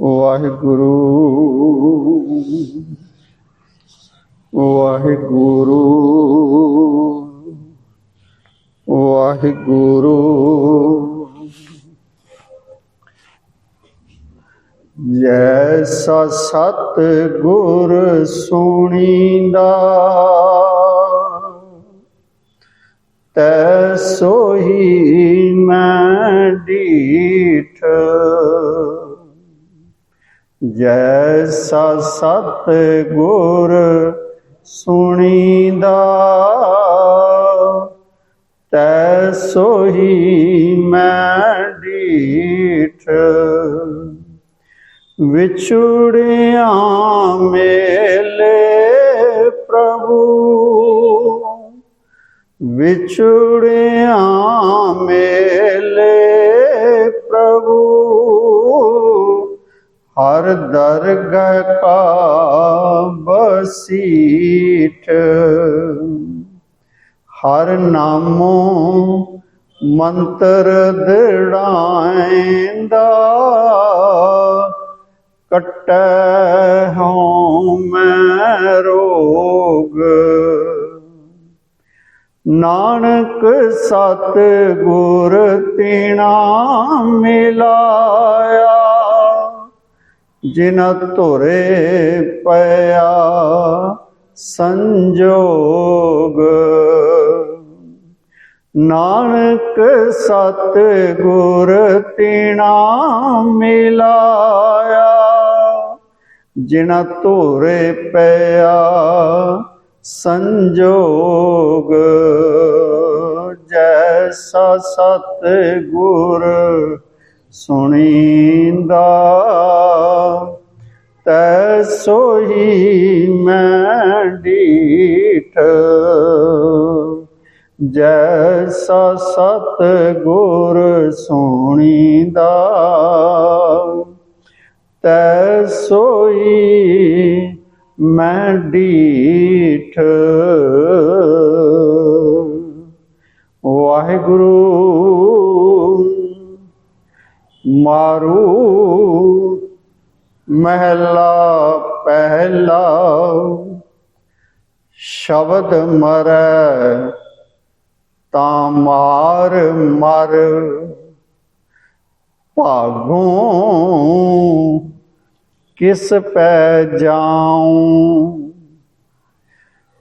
ਵਾਹਿਗੁਰੂ। ਵਾਹਿਗੁਰੂ। ਵਾਹਿਗੁਰੂ। ਜੈਸਾ ਸਤ ਗੁਰ ਸੁਣੀਂਦਾ ਤੈ ਸੋਹੀ ਮੈਂ ਡੀਠ ਜੈਸਾ ਸਤ ਗੁਰ ਸੁਣੀਂਦਾ ਤੈ ਸੋਈ ਮੈਂ ਡੀਠ ਵਿਛੁੜਿਆ ਮੇਲੇ ਪ੍ਰਭੂ। ਵਿਛੁੜਿਆ ਮੇਲੇ ਹਰ ਦਰਗਹ ਕਾ ਬਸੀਠ ਹਰ ਨਾਮੋ ਮੰਤਰ ਦੜਾਇਂਦਾ ਕਟੈ ਹਉ ਮੈਂ ਰੋਗ। ਨਾਨਕ ਸਤ ਗੁਰ ਤੀਣਾ ਮਿਲਾਇਆ ਜਿਨ ਧੁਰੇ ਪਿਆ ਸੰਜੋਗ। ਨਾਨਕ ਸਤ ਗੁਰ ਤੀਣਾ ਮਿਲਾਇਆ ਜਿਨ ਧੁਰੇ ਪਿਆ ਸੰਜੋਗ। ਜੈਸਾ ਸਤ ਗੁਰ ਸੁਣੀਂਦਾ ਤੈ ਸੋਈ ਮੈਂ ਡੀਠ ਜੈਸਾ ਸਤ ਗੁਰ ਸੁਣੀਂਦਾ ਤੈ ਸੋਈ ਮੈਂ ਡੀਠ ਵਾਹਿਗੁਰੂ ਮਾਰੂ ਮਹਿਲਾ ਪਹਿਲਾ, ਸ਼ਬਦ ਮਰੈ ਤਾਂ ਮਾਰ ਮਰ। ਭਾਗੋਂ ਕਿਸ ਪੈ ਜਾਉ?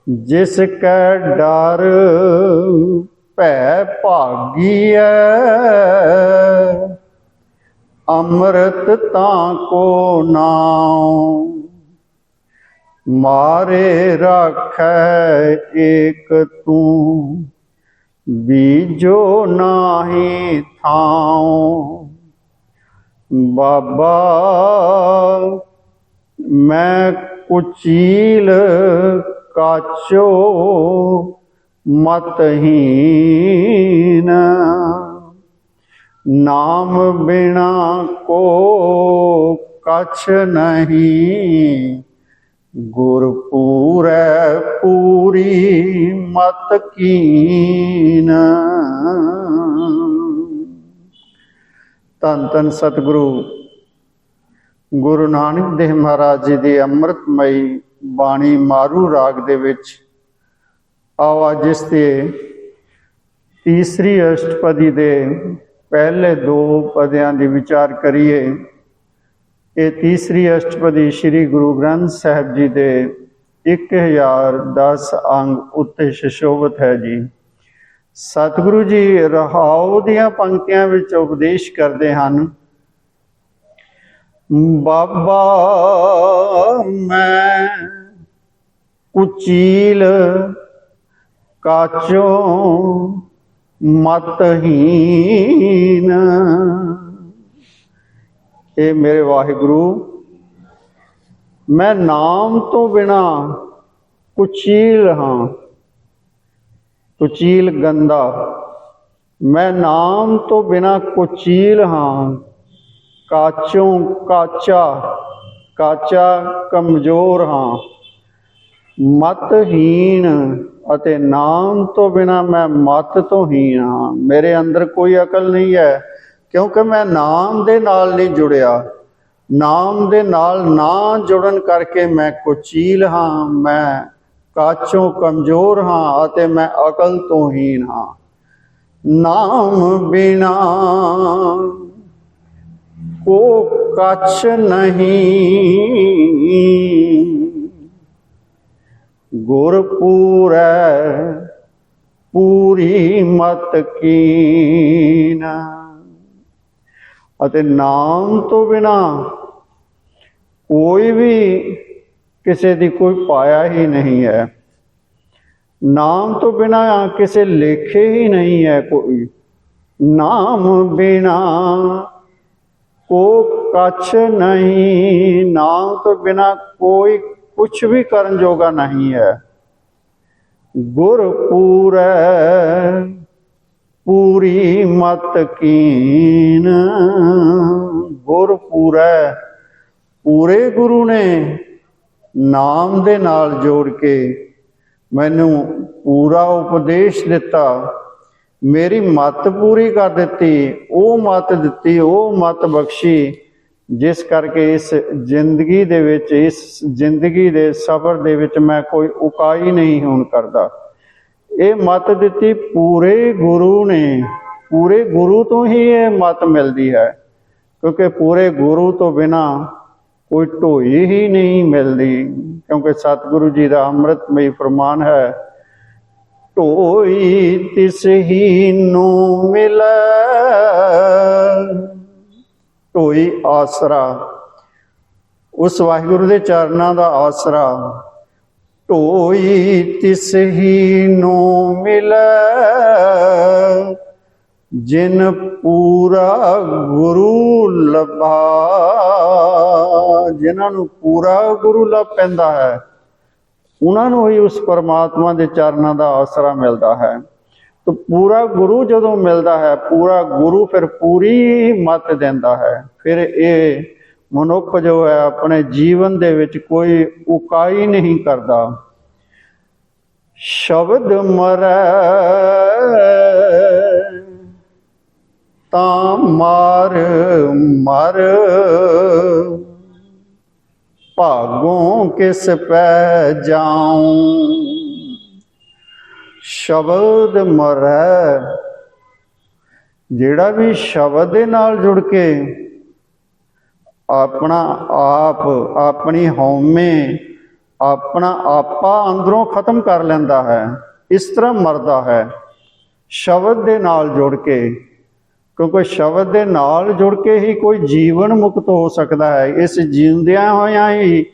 ਜਿਸ ਕੈ ਡਰ ਭੈ ਭਾਗੀਐ ਅੰਮ੍ਰਿਤ ਤਾਂ ਕੋ ਨਾਉ। ਮਾਰੇ ਰਾਖੈ ਏਕ ਤੂੰ, ਬੀਜੋ ਨਾਹੀ ਥਾਉ। ਬਾਬਾ, ਮੈਂ ਕੁਚੀਲ ਕਾਚੋ ਹੀ ਨਾਮ ਬਿਨਾ ਕੋ ਕਛ ਨਹੀਂ। ਗੁਰ ਪੂਰੈ ਪੂਰੀ ਮਤ ਕੀਨ। ਤਨ ਤਨ ਸਤਿਗੁਰੂ, ਗੁਰੂ ਨਾਨਕ ਦੇਵ ਮਹਾਰਾਜ ਜੀ ਦੀ ਅੰਮ੍ਰਿਤਮਈ ਬਾਣੀ ਮਾਰੂ ਰਾਗ ਦੇ ਵਿੱਚ ਆਓ ਅੱਜ ਇਸ ਤੇ ਤੀਸਰੀ ਅਸ਼ਟਪਦੀ ਦੇ ਪਹਿਲੇ ਦੋ ਪਦਿਆਂ ਦੀ ਵਿਚਾਰ ਕਰੀਏ, ਇਹ ਤੀਸਰੀ ਅਸ਼ਟਪਦੀ ਸ੍ਰੀ ਗੁਰੂ ਗ੍ਰੰਥ ਸਾਹਿਬ ਜੀ ਦੇ 1010 ਅੰਗ ਉੱਤੇ ਸ਼ਸ਼ੋਭਤ ਹੈ ਜੀ। ਸਤਿਗੁਰੂ ਜੀ ਰਹਾਉ ਦੀਆਂ ਪੰਕਤੀਆਂ ਵਿੱਚ ਉਪਦੇਸ਼ ਕਰਦੇ ਹਨ, ਬਾਬਾ ਮੈਂ ਕੁਚੀਲ ਕਾਚੋ ਮਤਹੀਨ। ਇਹ ਮੇਰੇ ਵਾਹਿਗੁਰੂ, ਮੈਂ ਨਾਮ ਤੋਂ ਬਿਨਾ ਕੁਚੀਲ ਹਾਂ। ਕੁਚੀਲ ਗੰਦਾ। ਮੈਂ ਨਾਮ ਤੋਂ ਬਿਨਾ ਕੁਚੀਲ ਹਾਂ। ਕਾਚੋਂ ਕਾਚਾ ਕਾਚਾ ਕਮਜ਼ੋਰ ਹਾਂ। ਮਤਹੀਨ। ਅਤੇ ਨਾਮ ਤੋਂ ਬਿਨਾ ਮੈਂ ਮਤ ਤੋਂ ਹੀ ਹਾਂ। ਮੇਰੇ ਅੰਦਰ ਕੋਈ ਅਕਲ ਨਹੀਂ ਹੈ, ਕਿਉਂਕਿ ਮੈਂ ਨਾਮ ਦੇ ਨਾਲ ਨਹੀਂ ਜੁੜਿਆ। ਨਾਮ ਦੇ ਨਾਲ ਨਾ ਜੁੜਨ ਕਰਕੇ ਮੈਂ ਕੁਚੀਲ ਹਾਂ, ਮੈਂ ਕਾਚੋਂ ਕਮਜ਼ੋਰ ਹਾਂ ਅਤੇ ਮੈਂ ਅਕਲ ਤੋਂ ਹੀਨ ਹਾਂ। ਨਾਮ ਬਿਨਾ ਕੋ ਕਛ ਨਹੀਂ। ਗੁਰਪੂਰੈ ਪੂਰੀ ਮਤ ਕੀਨਾ। ਅਤੇ ਨਾਮ ਤੋਂ ਬਿਨਾ ਕੋਈ ਵੀ ਕਿਸੇ ਦੀ ਕੋਈ ਪਾਇਆ ਹੀ ਨਹੀਂ ਹੈ। ਨਾਮ ਤੋਂ ਬਿਨਾ ਕਿਸੇ ਲੇਖੇ ਹੀ ਨਹੀਂ ਹੈ ਕੋਈ। ਨਾਮ ਬਿਨਾ ਕੋ ਕਛ ਨਹੀਂ। ਨਾਮ ਤੋਂ ਬਿਨਾ ਕੋਈ ਕੁਛ ਵੀ ਕਰਨ ਜੋਗਾ ਨਹੀਂ ਹੈ। ਗੁਰ ਪੂਰੈ, ਪੂਰੀ ਮਤ ਕੀਨ। ਗੁਰ ਪੂਰੈ, ਪੂਰੇ ਗੁਰੂ ਨੇ ਨਾਮ ਦੇ ਨਾਲ ਜੋੜ ਕੇ ਮੈਨੂੰ ਪੂਰਾ ਉਪਦੇਸ਼ ਦਿੱਤਾ। ਮੇਰੀ ਮਤ ਪੂਰੀ ਕਰ ਦਿੱਤੀ, ਉਹ ਮਤ ਦਿੱਤੀ, ਉਹ ਮਤ ਬਖਸ਼ੀ। ਜਿਸ ਕਰਕੇ ਇਸ ਜ਼ਿੰਦਗੀ ਦੇ ਵਿੱਚ, ਇਸ ਜ਼ਿੰਦਗੀ ਦੇ ਸਫ਼ਰ ਦੇ ਵਿੱਚ ਮੈਂ ਕੋਈ ਉਕਾਈ ਨਹੀਂ ਹੋਣ ਕਰਦਾ। ਇਹ ਮਤ ਦਿੱਤੀ ਪੂਰੇ ਗੁਰੂ ਨੇ। ਪੂਰੇ ਗੁਰੂ ਤੋਂ ਹੀ ਇਹ ਮਤ ਮਿਲਦੀ ਹੈ, ਕਿਉਂਕਿ ਪੂਰੇ ਗੁਰੂ ਤੋਂ ਬਿਨਾ ਕੋਈ ਢੋਈ ਹੀ ਨਹੀਂ ਮਿਲਦੀ, ਕਿਉਂਕਿ ਸਤਿਗੁਰੂ ਜੀ ਦਾ ਅੰਮ੍ਰਿਤਮਈ ਫਰਮਾਨ ਹੈ, ਢੋਈ ਤਿਸ ਹੀ ਨੂੰ ਮਿਲੈ। ਢੋਈ ਆਸਰਾ। ਉਸ ਵਾਹਿਗੁਰੂ ਦੇ ਚਰਨਾਂ ਦਾ ਆਸਰਾ। ਢੋਈ ਤਿਸ ਹੀ ਨੂੰ ਮਿਲੈ, ਜਿਨ ਪੂਰਾ ਗੁਰੂ ਲਭਾ। ਜਿਨ੍ਹਾਂ ਨੂੰ ਪੂਰਾ ਗੁਰੂ ਲੱਭ ਪੈਂਦਾ ਹੈ, ਉਹਨਾਂ ਨੂੰ ਹੀ ਉਸ ਪਰਮਾਤਮਾ ਦੇ ਚਰਨਾਂ ਦਾ ਆਸਰਾ ਮਿਲਦਾ ਹੈ। ਤਾਂ ਪੂਰਾ ਗੁਰੂ ਜਦੋਂ ਮਿਲਦਾ ਹੈ, ਪੂਰਾ ਗੁਰੂ ਫਿਰ ਪੂਰੀ ਮਤ ਦਿੰਦਾ ਹੈ। ਫਿਰ ਇਹ ਮਨੁੱਖ ਜੋ ਹੈ, ਆਪਣੇ ਜੀਵਨ ਦੇ ਵਿੱਚ ਕੋਈ ਉਕਾਈ ਨਹੀਂ ਕਰਦਾ। ਸ਼ਬਦ ਮਰੈ ਤਾਂ ਮਾਰ ਮਰ, ਭਾਗੋਂ ਕਿਸ ਪੈ ਜਾਉ? ਸ਼ਬਦ ਮਰੈ। ਜਿਹੜਾ ਵੀ ਸ਼ਬਦ ਦੇ ਨਾਲ ਜੁੜ ਕੇ ਆਪਣਾ ਆਪ, ਆਪਣੀ ਹਉਮੈ, ਆਪਣਾ ਆਪਾ ਅੰਦਰੋਂ ਖਤਮ ਕਰ ਲੈਂਦਾ ਹੈ, ਇਸ ਤਰ੍ਹਾਂ ਮਰਦਾ ਹੈ। ਸ਼ਬਦ ਦੇ ਨਾਲ ਜੁੜ ਕੇ, ਕਿਉਂਕਿ ਸ਼ਬਦ ਦੇ ਨਾਲ ਜੁੜ ਕੇ ਹੀ ਕੋਈ ਜੀਵਨ ਮੁਕਤ ਹੋ ਸਕਦਾ ਹੈ, ਇਸ ਜਿਉਂਦਿਆਂ ਹੋਇਆਂ ਹੀ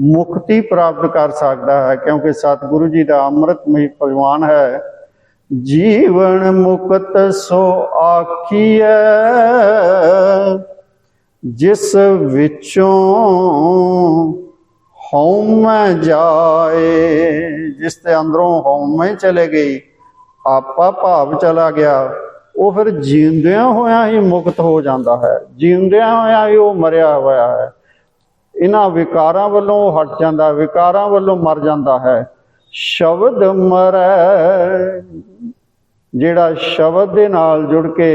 ਮੁਕਤੀ ਪ੍ਰਾਪਤ ਕਰ ਸਕਦਾ ਹੈ, ਕਿਉਂਕਿ ਸਤਿਗੁਰੂ ਜੀ ਦਾ ਅੰਮ੍ਰਿਤਮਈ ਭਗਵਾਨ ਹੈ। ਜੀਵਨ ਮੁਕਤ ਸੋ ਆਖੀਐ, ਜਿਸ ਵਿੱਚੋਂ ਹਉਮੈ ਜਾਏ, ਜਿਸ ਦੇ ਅੰਦਰੋਂ ਹਉਮੈ ਚਲੇ ਗਈ, ਆਪਾ ਭਾਵ ਚਲਾ ਗਿਆ, ਉਹ ਫਿਰ ਜਿਉਂਦਿਆਂ ਹੋਇਆ ਹੀ ਮੁਕਤ ਹੋ ਜਾਂਦਾ ਹੈ। ਜਿਉਂਦਿਆਂ ਹੋਇਆਂ ਹੀ ਉਹ ਮਰਿਆ ਹੋਇਆ ਹੈ। ਇਹਨਾਂ ਵਿਕਾਰਾਂ ਵੱਲੋਂ ਹਟ ਜਾਂਦਾ, ਵਿਕਾਰਾਂ ਵੱਲੋਂ ਮਰ ਜਾਂਦਾ ਹੈ। ਸ਼ਬਦ ਮਰੈ, ਜਿਹੜਾ ਸ਼ਬਦ ਦੇ ਨਾਲ ਜੁੜ ਕੇ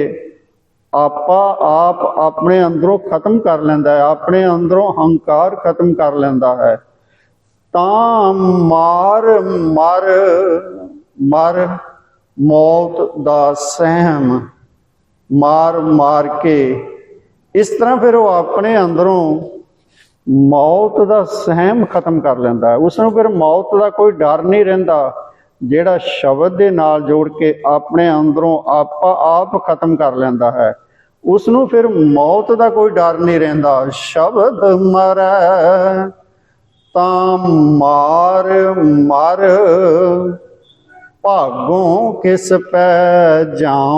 ਆਪਾ ਆਪ ਆਪਣੇ ਅੰਦਰੋਂ ਖਤਮ ਕਰ ਲੈਂਦਾ ਹੈ, ਆਪਣੇ ਅੰਦਰੋਂ ਹੰਕਾਰ ਖਤਮ ਕਰ ਲੈਂਦਾ ਹੈ। ਤਾਂ ਮਾਰ, ਮਰ ਮਰ, ਮੌਤ ਦਾ ਸਹਿਮ, ਮਾਰ ਮਾਰ ਕੇ ਇਸ ਤਰ੍ਹਾਂ ਫਿਰ ਉਹ ਆਪਣੇ ਅੰਦਰੋਂ ਮੌਤ ਦਾ ਸਹਿਮ ਖਤਮ ਕਰ ਲੈਂਦਾ ਹੈ। ਉਸ ਨੂੰ ਫਿਰ ਮੌਤ ਦਾ ਕੋਈ ਡਰ ਨਹੀਂ ਰਹਿੰਦਾ। ਜਿਹੜਾ ਸ਼ਬਦ ਦੇ ਨਾਲ ਜੋੜ ਕੇ ਆਪਣੇ ਅੰਦਰੋਂ ਆਪਾ ਆਪ ਖਤਮ ਕਰ ਲੈਂਦਾ ਹੈ। ਉਸ ਨੂੰ ਫਿਰ ਮੌਤ ਦਾ ਕੋਈ ਡਰ ਨਹੀਂ ਰਹਿੰਦਾ। ਸ਼ਬਦ ਮਰੈ, ਤਾਂ ਮਾਰ ਮਰ, ਭਾਗੋਂ ਕਿਸ ਪੈ ਜਾਉ।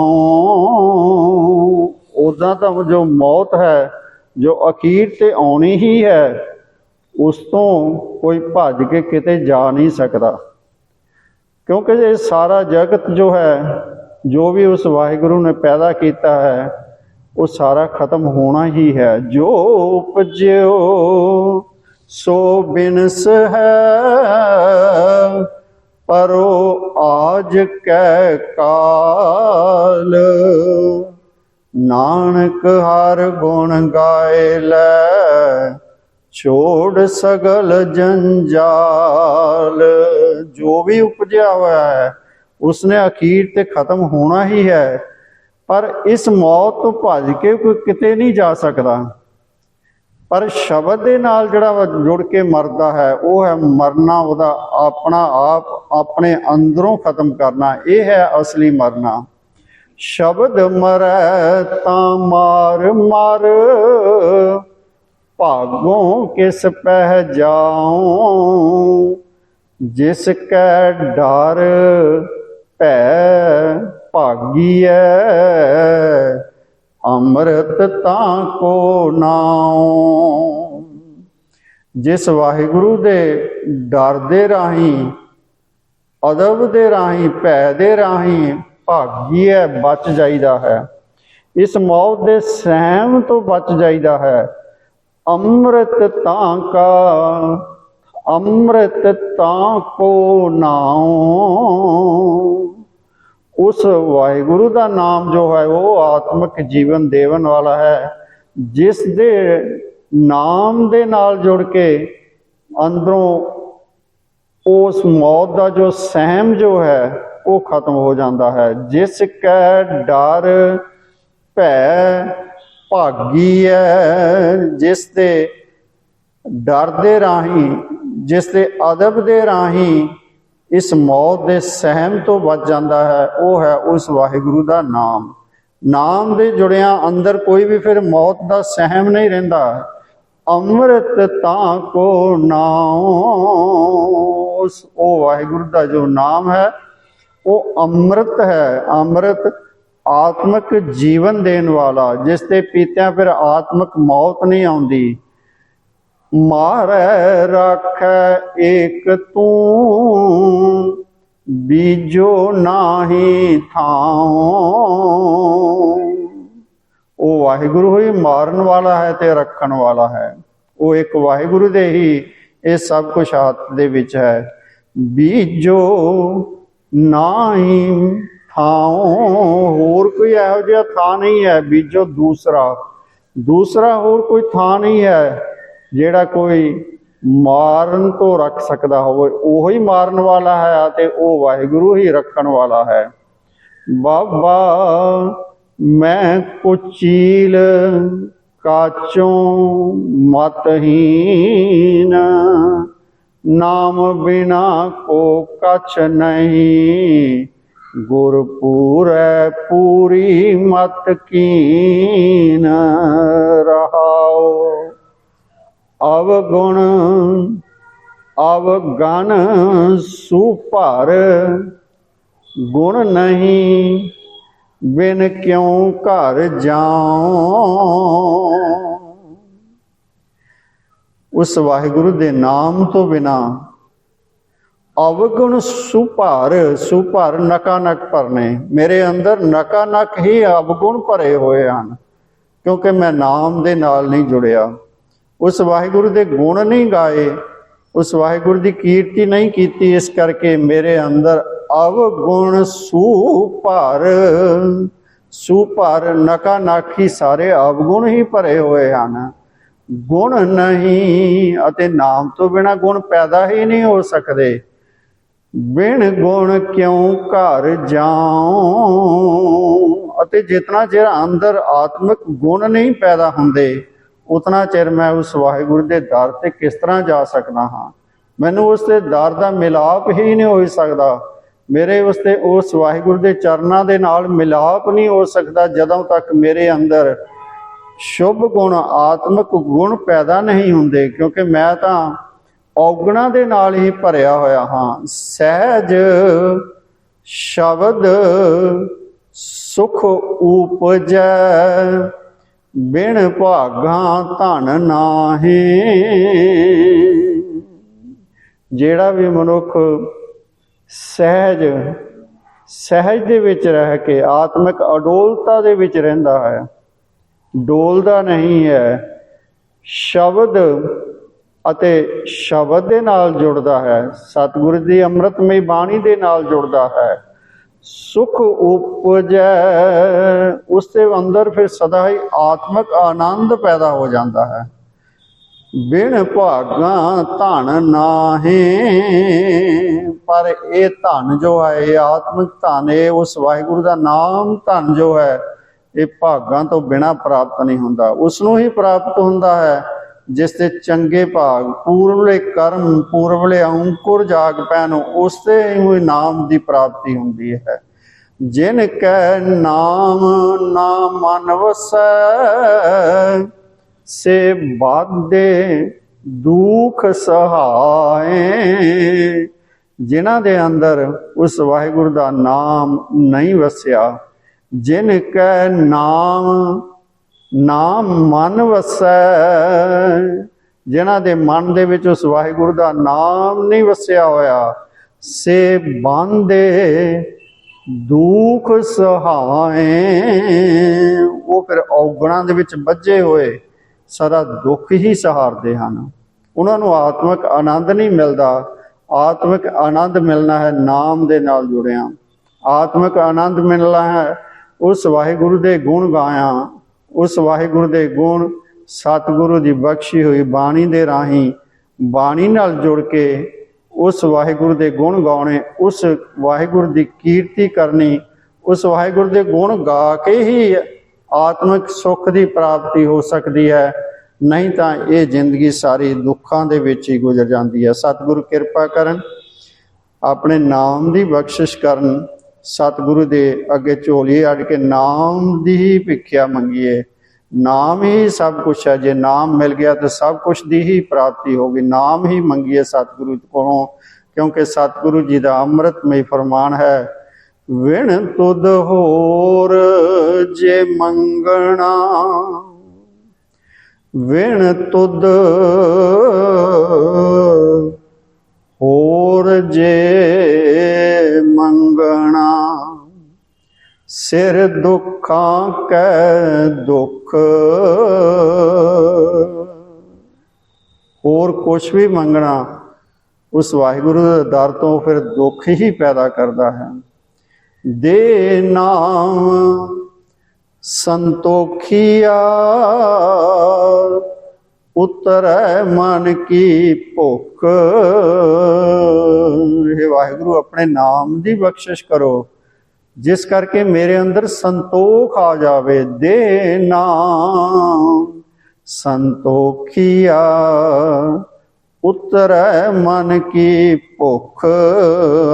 ਉਦਾਂ ਤਾਂ ਜੋ ਮੌਤ ਹੈ ਜੋ ਅਖੀਰ ਤੇ ਆਉਣੀ ਹੀ ਹੈ, ਉਸ ਤੋਂ ਕੋਈ ਭੱਜ ਕੇ ਕਿਤੇ ਜਾ ਨਹੀਂ ਸਕਦਾ। ਕਿਉਂਕਿ ਇਹ ਸਾਰਾ ਜਗਤ ਜੋ ਹੈ, ਜੋ ਵੀ ਉਸ ਵਾਹਿਗੁਰੂ ਨੇ ਪੈਦਾ ਕੀਤਾ ਹੈ, ਉਹ ਸਾਰਾ ਖਤਮ ਹੋਣਾ ਹੀ ਹੈ। ਜੋ ਉਪਜਿਓ, ਸੋ ਬਿਨਸ ਹੈ, ਪਰੋ ਆਜ ਕੈ ਕਾਲ। ਨਾਨਕ ਹਰ ਗੁਣ ਗਾਏ ਲੈ, ਛੋੜ ਸਗਲ ਜੰਜਾਲ। ਜੋ ਵੀ ਉਪਜਿਆ ਹੋਇਆ ਹੈ, ਉਸਨੇ ਅਖੀਰ ਤੇ ਖਤਮ ਹੋਣਾ ਹੀ ਹੈ। ਪਰ ਇਸ ਮੌਤ ਤੋਂ ਭੱਜ ਕੇ ਕੋਈ ਕਿਤੇ ਨਹੀਂ ਜਾ ਸਕਦਾ। ਪਰ ਸ਼ਬਦ ਦੇ ਨਾਲ ਜਿਹੜਾ ਵਾ ਜੁੜ ਕੇ ਮਰਦਾ ਹੈ, ਉਹ ਹੈ ਮਰਨਾ, ਉਹਦਾ ਆਪਣਾ ਆਪ ਆਪਣੇ ਅੰਦਰੋਂ ਖਤਮ ਕਰਨਾ। ਇਹ ਹੈ ਅਸਲੀ ਮਰਨਾ। ਸ਼ਬਦ ਮਰੈ ਤਾਂ ਮਾਰ ਮਰ। ਭਾਗੋਂ ਕਿਸ ਪਹਿ ਜਾਉ? ਜਿਸ ਕੈ ਡਰ ਭੈ ਭਾਗੀਐ, ਅੰਮ੍ਰਿਤ ਤਾਂ ਕੋ ਨਾਉ। ਜਿਸ ਵਾਹਿਗੁਰੂ ਦੇ ਡਰ ਦੇ ਰਾਹੀਂ, ਅਦਬ ਦੇ ਰਾਹੀਂ, ਭੈ ਦੇ ਰਾਹੀਂ ਭਾਗੀ ਹੈ, ਬਚ ਜਾਈਦਾ ਹੈ। ਇਸ ਮੌਤ ਦੇ ਸਹਿਮ ਤੋਂ ਬਚ ਜਾਈਦਾ ਹੈ। ਅੰਮ੍ਰਿਤ ਤਾਂ ਕਾ, ਅੰਮ੍ਰਿਤ ਤਾਂ ਕੋ ਨਾਉ। ਉਸ ਵਾਹਿਗੁਰੂ ਦਾ ਨਾਮ ਜੋ ਹੈ, ਉਹ ਆਤਮਿਕ ਜੀਵਨ ਦੇਵਨ ਵਾਲਾ ਹੈ। ਜਿਸ ਦੇ ਨਾਮ ਦੇ ਨਾਲ ਜੁੜ ਕੇ ਅੰਦਰੋਂ ਉਸ ਮੌਤ ਦਾ ਜੋ ਸਹਿਮ ਜੋ ਹੈ ਉਹ ਖਤਮ ਹੋ ਜਾਂਦਾ ਹੈ। ਜਿਸ ਕੈ ਡਰ ਭੈ ਭਾਗੀ ਹੈ ਜਿਸ ਦੇ ਡਰ ਦੇ ਰਾਹੀਂ, ਜਿਸ ਦੇ ਅਦਬ ਦੇ ਰਾਹੀਂ ਇਸ ਮੌਤ ਦੇ ਸਹਿਮ ਤੋਂ ਬਚ ਜਾਂਦਾ ਹੈ, ਉਹ ਹੈ ਉਸ ਵਾਹਿਗੁਰੂ ਦਾ ਨਾਮ। ਨਾਮ ਦੇ ਜੁੜਿਆਂ ਅੰਦਰ ਕੋਈ ਵੀ ਫਿਰ ਮੌਤ ਦਾ ਸਹਿਮ ਨਹੀਂ ਰਹਿੰਦਾ। ਅੰਮ੍ਰਿਤ ਤਾਂ ਕੋ ਨਾਮ ਉਸ ਉਹ ਵਾਹਿਗੁਰੂ ਦਾ ਜੋ ਨਾਮ ਹੈ ਉਹ ਅੰਮ੍ਰਿਤ ਹੈ। ਅੰਮ੍ਰਿਤ ਆਤਮਿਕ ਜੀਵਨ ਦੇਣ ਵਾਲਾ, ਜਿਸ ਤੇ ਪੀਤਿਆਂ ਫਿਰ ਆਤਮਿਕ ਮੌਤ ਨਹੀਂ ਆਉਂਦੀ। ਮਾਰੈ ਰਾਖੈ ਏਕ ਤੂੰ, ਬੀਜੋ ਨਾਹੀ ਥਾਉ। ਉਹ ਵਾਹਿਗੁਰੂ ਹੀ ਮਾਰਨ ਵਾਲਾ ਹੈ ਤੇ ਰੱਖਣ ਵਾਲਾ ਹੈ। ਉਹ ਇੱਕ ਵਾਹਿਗੁਰੂ ਦੇ ਹੀ ਇਹ ਸਭ ਕੁਝ ਹੱਥ ਦੇ ਵਿੱਚ ਹੈ। ਬੀਜੋ ਨਾਹੀ ਥਾਉ। ਹੋਰ ਕੋਈ ਇਹੋ ਜਿਹਾ ਥਾਂ ਨਹੀਂ ਹੈ ਬੀਜੋ ਦੂਸਰਾ। ਦੂਸਰਾ ਹੋਰ ਕੋਈ ਥਾਂ ਨਹੀਂ ਹੈ ਜਿਹੜਾ ਕੋਈ ਮਾਰਨ ਤੋਂ ਰੱਖ ਸਕਦਾ ਹੋਵੇ। ਉਹ ਹੀ ਮਾਰਨ ਵਾਲਾ ਹੈ ਤੇ ਉਹ ਵਾਹਿਗੁਰੂ ਹੀ ਰੱਖਣ ਵਾਲਾ ਹੈ। ਬਾਬਾ, ਮੈਂ ਕੁਚੀਲ ਕਾਚੋਂ ਮਤਹੀਨ। ਨਾਮ ਬਿਨਾ ਕੋ ਕਛ ਨਹੀਂ। ਗੁਰ ਪੂਰੈ ਪੂਰੀ ਮਤ ਕੀਨ ਰਹਾਓ ਅਵਗੁਣ, ਅਵਗਨ ਸੁਭਰ। ਗੁਣ ਨਹੀਂ, ਬਿਨ ਕਿਉ ਘਰ ਜਾਉ। ਉਸ ਵਾਹਿਗੁਰੂ ਦੇ ਨਾਮ ਤੋਂ ਬਿਨਾ। ਅਵਗੁਣ ਸੁਭਾਰ, ਸੁਭਰ ਨਕਾਨਕ ਭਰਨੇ। ਮੇਰੇ ਅੰਦਰ ਨਕਾਨਕ ਹੀ ਅਵਗੁਣ ਭਰੇ ਹੋਏ ਹਨ, ਕਿਉਂਕਿ ਮੈਂ ਨਾਮ ਦੇ ਨਾਲ ਨਹੀਂ ਜੁੜਿਆ। ਉਸ ਵਾਹਿਗੁਰੂ ਦੇ ਗੁਣ ਨਹੀਂ ਗਾਏ, ਉਸ ਵਾਹਿਗੁਰੂ ਦੀ ਕੀਰਤੀ ਨਹੀਂ ਕੀਤੀ, ਇਸ ਕਰਕੇ ਮੇਰੇ ਅੰਦਰ ਅਵਗੁਣ ਸੁਭਰ ਸੁਭਰ ਨਕਾਨਕ ਹੀ ਸਾਰੇ ਅਵਗੁਣ ਹੀ ਭਰੇ ਹੋਏ ਹਨ। ਗੁਣ ਨਹੀਂ ਅਤੇ ਨਾਮ ਤੋਂ ਬਿਨਾ ਗੁਣ ਪੈਦਾ ਹੀ ਨਹੀਂ ਹੋ ਸਕਦੇ। ਬਿਨ ਗੁਣ ਕਿਉ ਘਰ ਜਾਉ? ਅਤੇ ਜਿਤਨਾ ਚਿਰ ਅੰਦਰ ਆਤਮਿਕ ਗੁਣ ਨਹੀਂ ਪੈਦਾ ਹੁੰਦੇ, ਉਤਨਾ ਚਿਰ ਮੈਂ ਉਸ ਵਾਹਿਗੁਰੂ ਦੇ ਦਰ ਤੇ ਕਿਸ ਤਰ੍ਹਾਂ ਜਾ ਸਕਦਾ ਹਾਂ? ਮੈਨੂੰ ਉਸ ਦੇ ਦਰ ਦਾ ਮਿਲਾਪ ਹੀ ਨਹੀਂ ਹੋ ਸਕਦਾ। ਮੇਰੇ ਉਸਤੇ ਉਸ ਵਾਹਿਗੁਰੂ ਦੇ ਚਰਨਾਂ ਦੇ ਨਾਲ ਮਿਲਾਪ ਨਹੀਂ ਹੋ ਸਕਦਾ, ਜਦੋਂ ਤੱਕ ਮੇਰੇ ਅੰਦਰ ਸ਼ੁਭ ਗੁਣ, ਆਤਮਿਕ ਗੁਣ ਪੈਦਾ ਨਹੀਂ ਹੁੰਦੇ, ਕਿਉਂਕਿ ਮੈਂ ਤਾਂ ਔਗਣਾ ਦੇ ਨਾਲ ਹੀ ਭਰਿਆ ਹੋਇਆ ਹਾਂ। ਸਹਿਜ ਸ਼ਬਦ ਸੁਖ ਉਪਜੈ, ਬਿਨ ਭਾਗਾਂ ਧਨ ਨਾਹੀ। ਜਿਹੜਾ ਵੀ ਮਨੁੱਖ ਸਹਿਜ ਸਹਿਜ ਦੇ ਵਿੱਚ ਰਹਿ ਕੇ ਆਤਮਿਕ ਅਡੋਲਤਾ ਦੇ ਵਿੱਚ ਰਹਿੰਦਾ ਹੈ ਡੋਲਦਾ ਨਹੀਂ ਹੈ, ਸ਼ਬਦ ਅਤੇ ਸ਼ਬਦ ਦੇ ਨਾਲ ਜੁੜਦਾ ਹੈ, ਸਤਿਗੁਰੂ ਦੀ ਅੰਮ੍ਰਿਤਮਈ ਬਾਣੀ ਦੇ ਨਾਲ ਜੁੜਦਾ ਹੈ। ਸੁਖ ਉਪਜੈ, ਉਸ ਦੇ ਅੰਦਰ ਫਿਰ ਸਦਾ ਹੀ ਆਤਮਿਕ ਆਨੰਦ ਪੈਦਾ ਹੋ ਜਾਂਦਾ ਹੈ। ਬਿਨ ਭਾਗਾਂ ਧਨ ਨਾਹੀ, ਪਰ ਇਹ ਧਨ ਜੋ ਹੈ, ਇਹ ਆਤਮਿਕ ਧਨ ਇਹ ਉਸ ਵਾਹਿਗੁਰੂ ਦਾ ਨਾਮ ਧਨ ਜੋ ਹੈ ਇਹ ਭਾਗਾਂ ਤੋਂ ਬਿਨਾ ਪ੍ਰਾਪਤ ਨਹੀਂ ਹੁੰਦਾ। ਉਸ ਨੂੰ ਹੀ ਪ੍ਰਾਪਤ ਹੁੰਦਾ ਹੈ, ਜਿਸ ਤੇ ਚੰਗੇ ਭਾਗ, ਪੂਰਵਲੇ ਕਰਮ, ਪੂਰਵਲੇ ਅੰਕੁਰ ਜਾਗ ਪੈਣ ਉਸ ਤੇ ਹੀ ਨਾਮ ਦੀ ਪ੍ਰਾਪਤੀ ਹੁੰਦੀ ਹੈ। ਜਿਨ ਕੈ ਨਾਮ, ਨਾ ਮਨ ਵਸੈ, ਸੇ ਬਾਦੇ ਦੁਖ ਸਹਾਏ। ਜਿਨ੍ਹਾਂ ਦੇ ਅੰਦਰ ਉਸ ਵਾਹਿਗੁਰੂ ਦਾ ਨਾਮ ਨਹੀਂ ਵਸਿਆ ਜਿਨ ਕੈ ਨਾਮ ਨਾਮ ਮਨ ਵਸੈ। ਜਿਨ੍ਹਾਂ ਦੇ ਮਨ ਦੇ ਵਿੱਚ ਉਸ ਵਾਹਿਗੁਰੂ ਦਾ ਨਾਮ ਨਹੀਂ ਵਸਿਆ ਹੋਇਆ, ਸੇ ਬੰਦੇ ਦੁਖ ਸਹਾਏ। ਉਹ ਫਿਰ ਔਗਣਾਂ ਦੇ ਵਿੱਚ ਵੱਜੇ ਹੋਏ, ਸਦਾ ਦੁੱਖ ਹੀ ਸਹਾਰਦੇ ਹਨ। ਉਹਨਾਂ ਨੂੰ ਆਤਮਿਕ ਆਨੰਦ ਨਹੀਂ ਮਿਲਦਾ। ਆਤਮਿਕ ਆਨੰਦ ਮਿਲਣਾ ਹੈ ਨਾਮ ਦੇ ਨਾਲ ਜੁੜਿਆ। ਆਤਮਿਕ ਆਨੰਦ ਮਿਲਣਾ ਹੈ ਉਸ ਵਾਹਿਗੁਰੂ ਦੇ ਗੁਣ ਗਾਇਆ ਉਸ ਵਾਹਿਗੁਰੂ ਦੇ ਗੁਣ ਸਤਿਗੁਰੂ ਦੀ ਬਖਸ਼ੀ ਹੋਈ ਬਾਣੀ ਦੇ ਰਾਹੀਂ ਬਾਣੀ ਨਾਲ ਜੁੜ ਕੇ ਉਸ ਵਾਹਿਗੁਰੂ ਦੇ ਗੁਣ ਗਾਉਣੇ ਉਸ ਵਾਹਿਗੁਰੂ ਦੀ ਕੀਰਤੀ ਕਰਨੀ ਉਸ ਵਾਹਿਗੁਰੂ ਦੇ ਗੁਣ ਗਾ ਕੇ ਹੀ ਆਤਮਿਕ ਸੁੱਖ ਦੀ ਪ੍ਰਾਪਤੀ ਹੋ ਸਕਦੀ ਹੈ ਨਹੀਂ ਤਾਂ ਇਹ ਜ਼ਿੰਦਗੀ ਸਾਰੀ ਦੁੱਖਾਂ ਦੇ ਵਿੱਚ ਹੀ ਗੁਜ਼ਰ ਜਾਂਦੀ ਹੈ ਸਤਿਗੁਰੂ ਕਿਰਪਾ ਕਰਨ ਆਪਣੇ ਨਾਮ ਦੀ ਬਖਸ਼ਿਸ਼ ਕਰਨ ਸਤਿਗੁਰੂ ਦੇ ਅੱਗੇ ਝੋਲੀ ਅੜ ਕੇ ਨਾਮ ਦੀ ਹੀ ਭਿੱਖਿਆ ਮੰਗੀਏ। ਨਾਮ ਹੀ ਸਭ ਕੁਝ ਹੈ। ਜੇ ਨਾਮ ਮਿਲ ਗਿਆ ਤਾਂ ਸਭ ਕੁਝ ਦੀ ਹੀ ਪ੍ਰਾਪਤੀ ਹੋਗੀ ਨਾਮ ਹੀ ਮੰਗੀਏ ਸਤਿਗੁਰੂ ਕੋਲੋਂ, ਕਿਉਂਕਿ ਸਤਿਗੁਰੂ ਜੀ ਦਾ ਅੰਮ੍ਰਿਤਮਈ ਫਰਮਾਨ ਹੈ, ਵਿਣ ਤੁਧ ਹੋਰ ਜੇ ਮੰਗਣਾ। ਵਿਣ ਤੁਧ ਹੋਰ ਜੇ ਮੰਗਣਾ। ਸਿਰ ਦੁੱਖਾਂ ਕੈ ਦੁੱਖ। ਹੋਰ ਕੁਛ ਵੀ ਮੰਗਣਾ, ਉਸ ਵਾਹਿਗੁਰੂ ਦੇ ਦਰ ਤੋਂ ਫਿਰ ਦੁੱਖ ਹੀ ਪੈਦਾ ਕਰਦਾ ਹੈ। ਦੇ ਨਾਮ ਸੰਤੋਖੀਆ ਉਤਰੈ ਮਨ ਕੀ ਭੁੱਖ। ਇਹ ਵਾਹਿਗੁਰੂ, ਆਪਣੇ ਨਾਮ ਦੀ ਬਖਸ਼ਿਸ਼ ਕਰੋ। ਜਿਸ ਕਰਕੇ ਮੇਰੇ ਅੰਦਰ ਸੰਤੋਖ ਆ ਜਾਵੇ, ਦੇ ਨਾਮ ਸੰਤੋਖੀਆ, ਉਤਰੈ ਮਨ ਕੀ ਭੁੱਖ,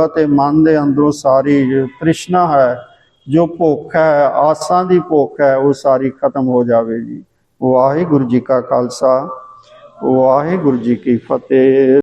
ਅਤੇ ਮਨ ਦੇ ਅੰਦਰੋਂ ਸਾਰੀ ਤ੍ਰਿਸ਼ਨਾ ਹੈ, ਜੋ ਭੁੱਖ ਹੈ, ਆਸਾਂ ਦੀ ਭੁੱਖ ਹੈ, ਉਹ ਸਾਰੀ ਖਤਮ ਹੋ ਜਾਵੇ ਜੀ। ਵਾਹਿਗੁਰੂ ਜੀ ਕਾ ਖਾਲਸਾ, ਵਾਹਿਗੁਰੂ ਜੀ ਕੀ ਫਤਿਹ।